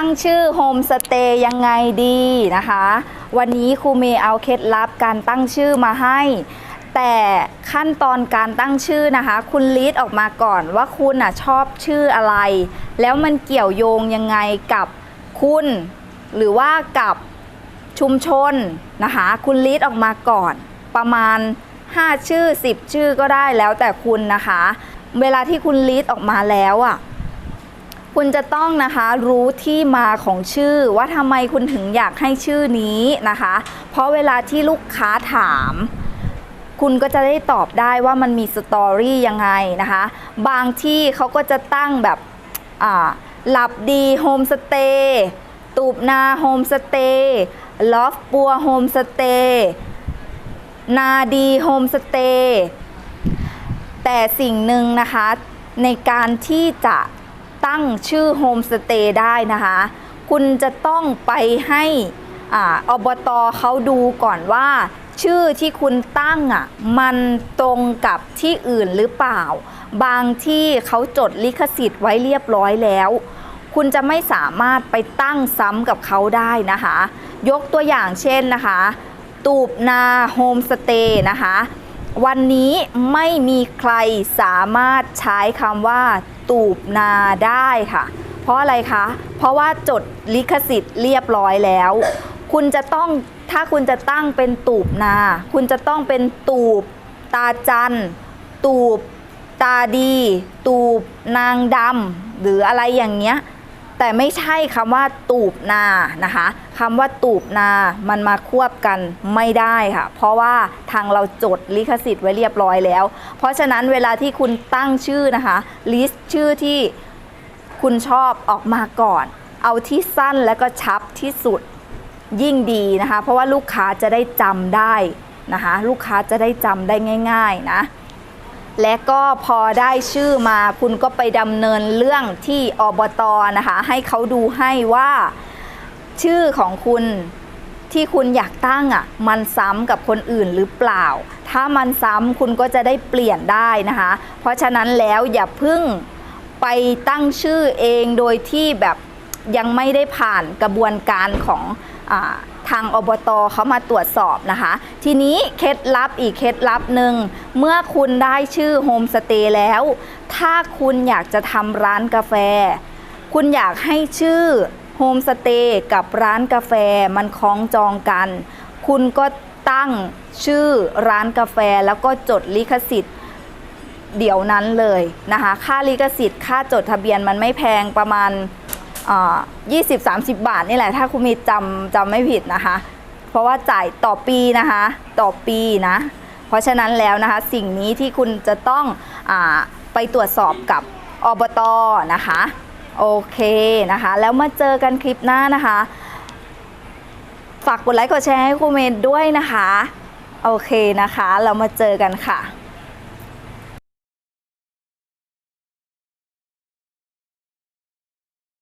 ตั้งชื่อโฮมสเตย์ยังไงดีนะคะ วันนี้ครูเมย์เอาเคล็ดลับการตั้งชื่อมาให้ แต่ขั้นตอนการตั้งชื่อนะคะ คุณลิสต์ออกมาก่อนว่าคุณอะชอบชื่ออะไร แล้วมันเกี่ยวโยงยังไงกับคุณ หรือว่ากับชุมชนนะคะ คุณลิสต์ออกมาก่อนประมาณ 5 ชื่อ 10 ชื่อก็ได้แล้วแต่คุณนะคะ เวลาที่คุณลิสต์ออกมาแล้วอะ คุณจะต้องนะคะรู้ที่มาของชื่อว่าทำไมคุณถึงอยากให้ชื่อนี้นะคะ เพราะเวลาที่ลูกค้าถาม คุณก็จะได้ตอบได้ว่ามันมีสตอรี่ยังไงนะคะ บางที่เขาก็จะตั้งแบบอ่าหลับดีโฮมสเตย์ตูบนาโฮมสเตย์ลอฟปัวโฮมสเตย์นาดีโฮมสเตย์แต่สิ่งหนึ่งนะคะในการที่จะ ตั้งชื่อโฮมสเตย์ได้นะคะ คุณจะต้องไปให้อ่าอบตเขาดูก่อนว่า ชื่อที่คุณตั้งอะมันตรงกับที่อื่นหรือเปล่า บางที่เขาจดลิขสิทธิ์ไว้เรียบร้อยแล้ว คุณจะไม่สามารถไปตั้งซ้ำกับเขาได้นะคะ ยกตัวอย่างเช่นนะคะ ตูบนาโฮมสเตย์นะคะ วันนี้ไม่มีใครสามารถใช้คำว่าตูบนาได้ค่ะ เพราะอะไรคะ เพราะว่าจดลิขสิทธิ์เรียบร้อยแล้ว คุณจะต้องถ้าคุณจะตั้งเป็นตูบนา คุณจะต้องเป็นตูบ ตาจันตูบ ตาดี ตูบ นางดำหรืออะไรอย่างเงี้ย แต่ไม่ใช่คำว่าตูบนานะคะคำว่าตูบนามันมาควบกันไม่ได้ค่ะ เพราะว่าทางเราจดลิขสิทธิ์ไว้เรียบร้อยแล้ว เพราะฉะนั้นเวลาที่คุณตั้งชื่อนะคะลิสต์ชื่อที่คุณชอบออกมาก่อน เอาที่สั้นและก็ชับที่สุดยิ่งดีนะคะ เพราะว่าลูกค้าจะได้จำได้นะคะ ลูกค้าจะได้จำได้ง่าย ๆ นะ และก็พอได้ชื่อมาคุณก็ไปดำเนินเรื่องที่อบตนะคะ ให้เขาดูให้ว่าชื่อของคุณที่คุณอยากตั้งอะมันซ้ำกับคนอื่นหรือเปล่า ถ้ามันซ้ำคุณก็จะได้เปลี่ยนได้นะคะ เพราะฉะนั้นแล้วอย่าเพึ่งไปตั้งชื่อเองโดยที่แบบยังไม่ได้ผ่านกระบวนการของอา ทางอบตเขามาตรวจสอบนะคะ ทีนี้เคล็ดลับอีกเคล็ดลับหนึ่งเมื่อคุณได้ชื่อโฮมสเตย์แล้ว ถ้าคุณอยากจะทำร้านกาแฟ คุณอยากให้ชื่อโฮมสเตย์กับร้านกาแฟมันคล้องจองกัน คุณก็ตั้งชื่อร้านกาแฟแล้วก็จดลิขสิทธิ์เดี๋ยวนั้นเลยนะคะ ค่าลิขสิทธิ์ ค่าจดทะเบียนมันไม่แพงประมาณ ยี่สิบสามสิบบาทนี่แหละถ้าคุณมีจำจำไม่ผิดนะคะ เพราะว่าจ่ายต่อปีนะคะ ต่อปีนะ เพราะฉะนั้นแล้วนะคะ สิ่งนี้ที่คุณจะต้องอไปตรวจสอบกับอบตนะคะโอเคนะคะ แล้วมาเจอกันคลิปหน้านะคะ ฝากกดไลค์กดแชร์ให้ครูเมนด้วยนะคะ โอเคนะคะ เรามาเจอกันค่ะ